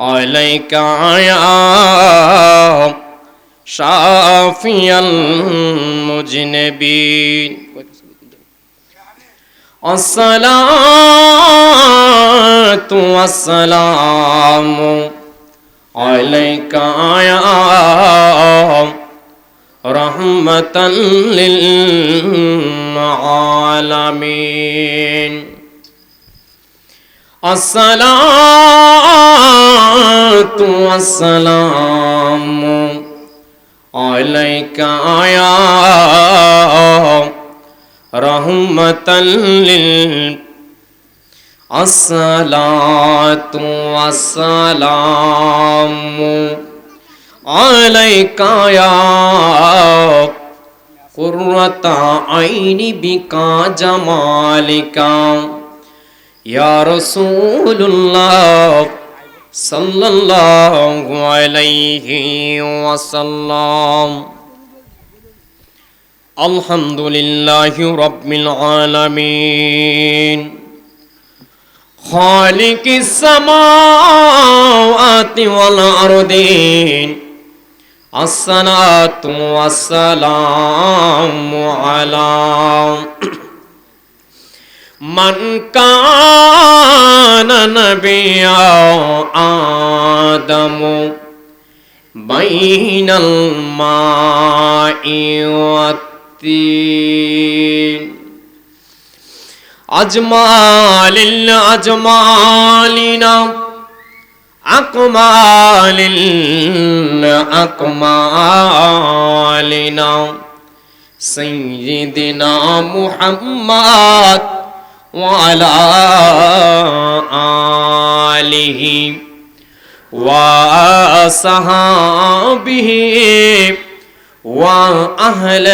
عليك يا شافي المجنبين. الصلاة والسلام عليك يا رحمة للعالمين. الصلاة والسلام عليك يا رحمة لل الصلاة والسلام عليك يا قرة عين بك جمالك يا رسول الله صلى الله عليه وسلم الحمد لله رب العالمين خالق السماوات والأرضين الصلاة والسلام على من كان نبيا آدم بين الماء والتين أجمال الأجمالنا أكمال الأكمالنا سيدنا محمد وعلى آله وصحابه وأهل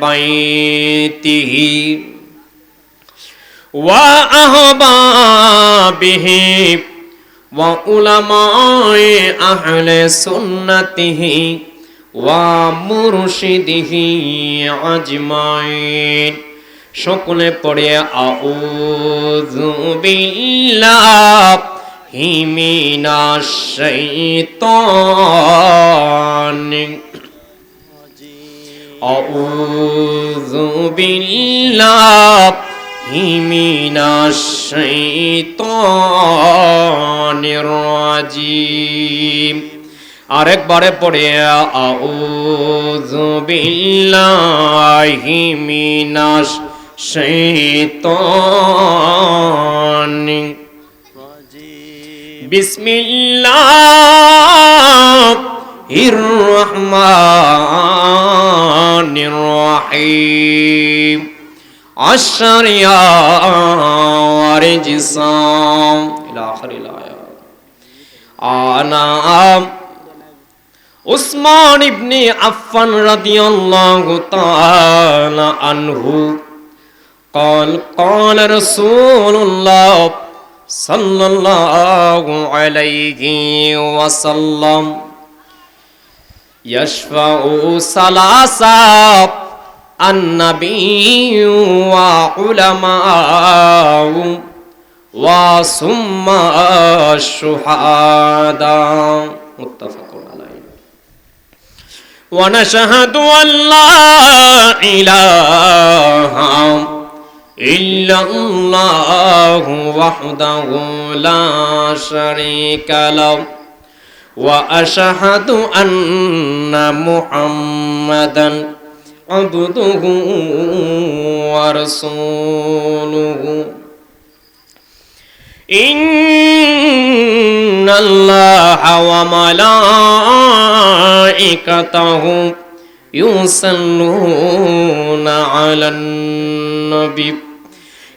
بيته وأحبابه وعلماء أهل سنته ومرشده أجمعين সকলে পড়ে আউযু বিল্লাহি মিনাশ শাইতানির আউযু বিল্লাহি রাজিম। আরেকবারে পড়ে আউযু বিল্লাহি মিনাশ الشيطان بسم الله الرحمن الرحيم الشريعة ورجسا إلى آخر الآية أنا عثمان بن عفان رضي الله تعالى عنه قال قال رسول الله صلى الله عليه وسلم يشفع ثلاثة النبي وعلماء وثم الشهداء متفق عليه ونشهد أن لا إله إلا الله وحده لا شريك له. وأشهد أن محمدا عبده ورسوله. إن الله وملائكته يصلون على النبي.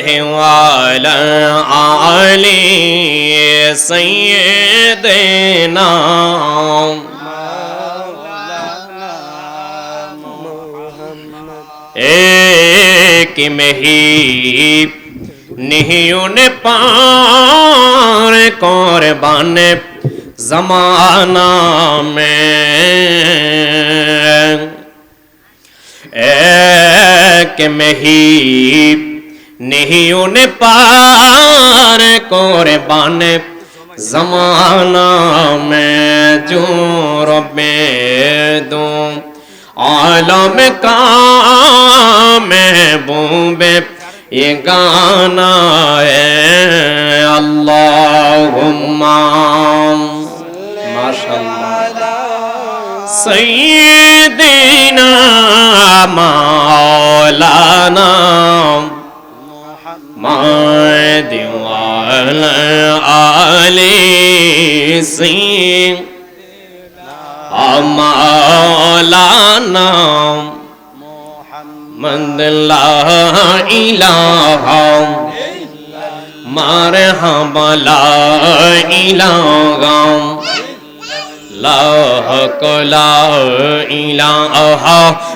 वाला आले सैदना एक मही निहियुन पार कोरबान जमाना में एक मही नहीं ने पार कुर्बान जमाना में जो रबे दूं आलम का महबूबे ये गाना है अल्लाहुम्मा माशाअल्लाह सैयदना मौलाना محمد وعلى آل سيدنا مولانا محمد لا إله مرحبا لا إله لا حق لا إله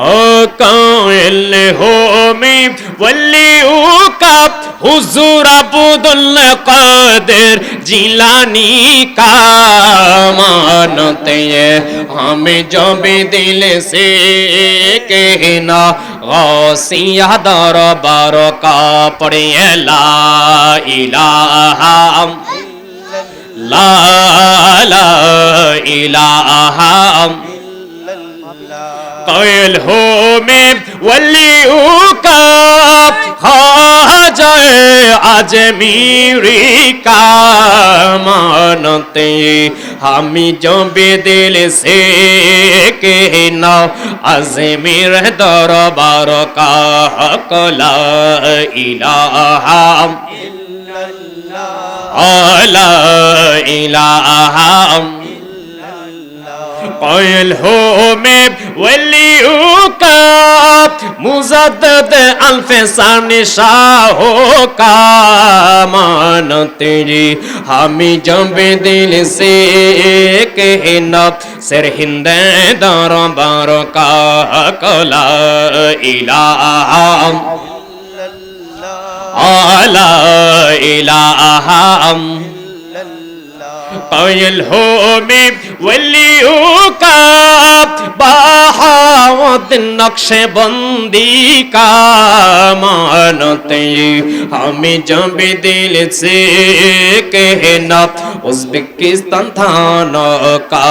قائل ہومی ولیوں کا حضور عبد القادر जिलानी का मानते हैं। हमें जो भी दिल से कहना, गौसिया दरबार का पड़े ला इलाहा ला ला इलाहा। কয়েল ہو میں ولیوں کا خواجہ আজ মিরিকা মানতে আমি জবে দিল সে কে না আজমির দরবার কা কলা ইলাহা ইল্লাল্লাহ। লা ইলাহা। قائل ہو میں ولیوں کا مزدد الفسان شاہوں کا مان تیری ہمیں جب دل سے کہنا سر ہند دار بار کا کلا الہ لا الہ قائل ہو میں ولی का बहावत नक्शे बंदी का मानते हमें जब दिल से कहना उज्बेकिस्तान थाना का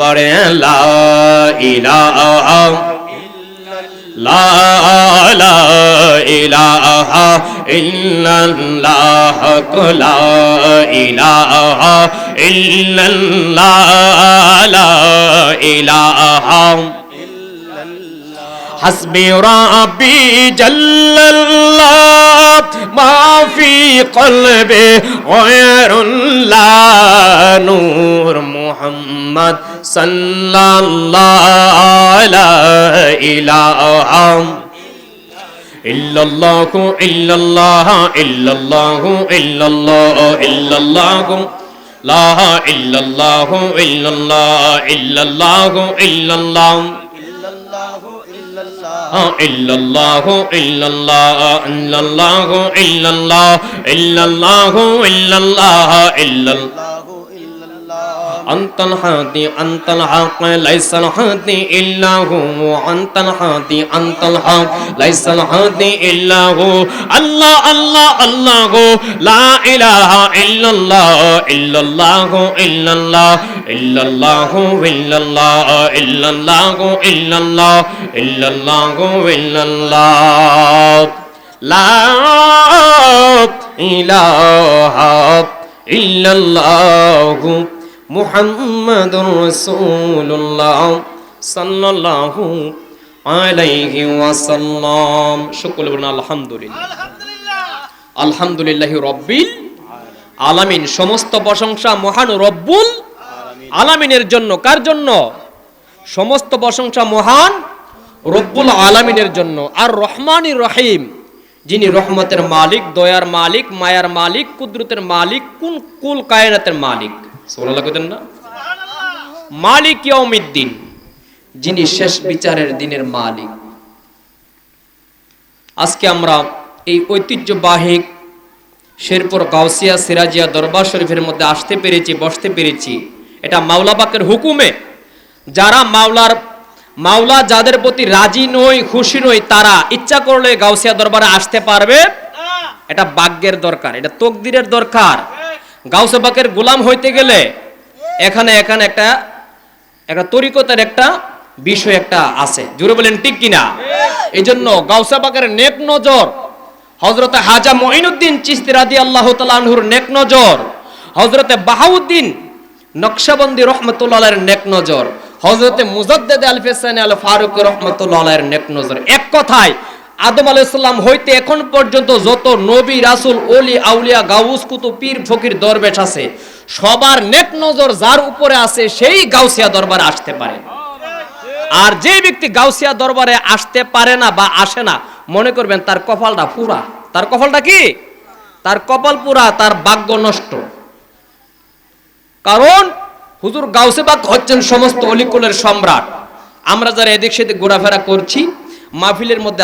बड़े ला لا لا إله إلا الله لا إله إلا الله لا إله حسبي ربي جل الله ما في قلبي غير الله نور محمد صلى الله على إله إلا الله إلا الله إلا الله إلا الله إلا الله لا إلا الله إلا الله إلا الله إلا الله إلا الله إلا الله إلا الله إلا الله إلا الله إلا الله إلا الله إلا الله إلا الله إلا الله إلا الله أنت الهادي أنت الحق ليس الهادي إلا هو أنت الهادي أنت الحق ليس الهادي إلا هو الله الله الله لا إله إلا الله إلا মুহাম্মাদুর রাসূলুল্লাহ সাল্লাল্লাহু আলাইহি ওয়াসাল্লাম। সকলে বলুন আলহামদুলিল্লাহ। আলহামদুলিল্লাহি। রাব্বিল আলামিন। সমস্ত প্রশংসা মহান রব্বুল আলামিনের জন্য। কার জন্য? সমস্ত প্রশংসা মহান রব্বুল আলামিনের জন্য। আর রহমান রহিম যিনি রহমতের মালিক দয়ার মালিক মায়ার মালিক কুদরতের মালিক কোন কুল কায়নাতের মালিক? সুবহানাল্লাহ কইতেন না? মালিক যিনি শেষ বিচারের দিনের মালিক। আজকে আমরা এই ঐতিহ্যবাহী শেরপুর গাউসিয়া সিরাজিয়া দরবার শরীফের মধ্যে আসতে পেরেছি, বসতে পেরেছি। এটা মাওলাবাকের হুকুমে। যারা মাওলার, মাওলা যাদের প্রতি রাজি নই, খুশি নই, তারা ইচ্ছা করলে গাউসিয়া দরবারে আসতে পারবে। এটা বাগ্যের দরকার, এটা তকদিরের দরকার। গাউসে বাকের গোলাম হইতে গেলে এখানে এখানে একটা একটা তরিকতার একটা বিষয় একটা আছে। জুড়ে বলেন, ঠিক কিনা? এই জন্য গাউসা বাকের নেক নজর হজরতে হাজা মঈনুদ্দিন চিস্তি রাদি আল্লাহ তালহুর নেক নজর হজরতে বাহাউদ্দিন নকশাবন্দি রহমতুল্লাহ নেক নজর হজরতে মুজাদ্দেদ আল আল ফারুক রহমতুল্লাহ নেক নজর। এক কথায় আদম আলাইসাল্লাম হইতে এখন পর্যন্ত যত নবী, রাসুল, ওলি, আউলিয়া, গাউস কুতু পীর, ফকির, দরবেশ আছে, সবার নেক নজর যার উপরে আছে সেই গাউসিয়া দরবারে আসতে পারে। আর যে ব্যক্তি গাউসিয়া দরবারে আসতে পারে না বা আসে না, মনে করবেন তার কপালটা পুরা। তার কপালটা কি? তার কপাল পুরা, তার ভাগ্য নষ্ট। কারণ হুজুর গাউসে বাগ হচ্ছেন সমস্ত অলিকুলের সম্রাট। আমরা যারা এদিক সেদিক ঘোরাফেরা করছি, মাহফিলের মধ্যে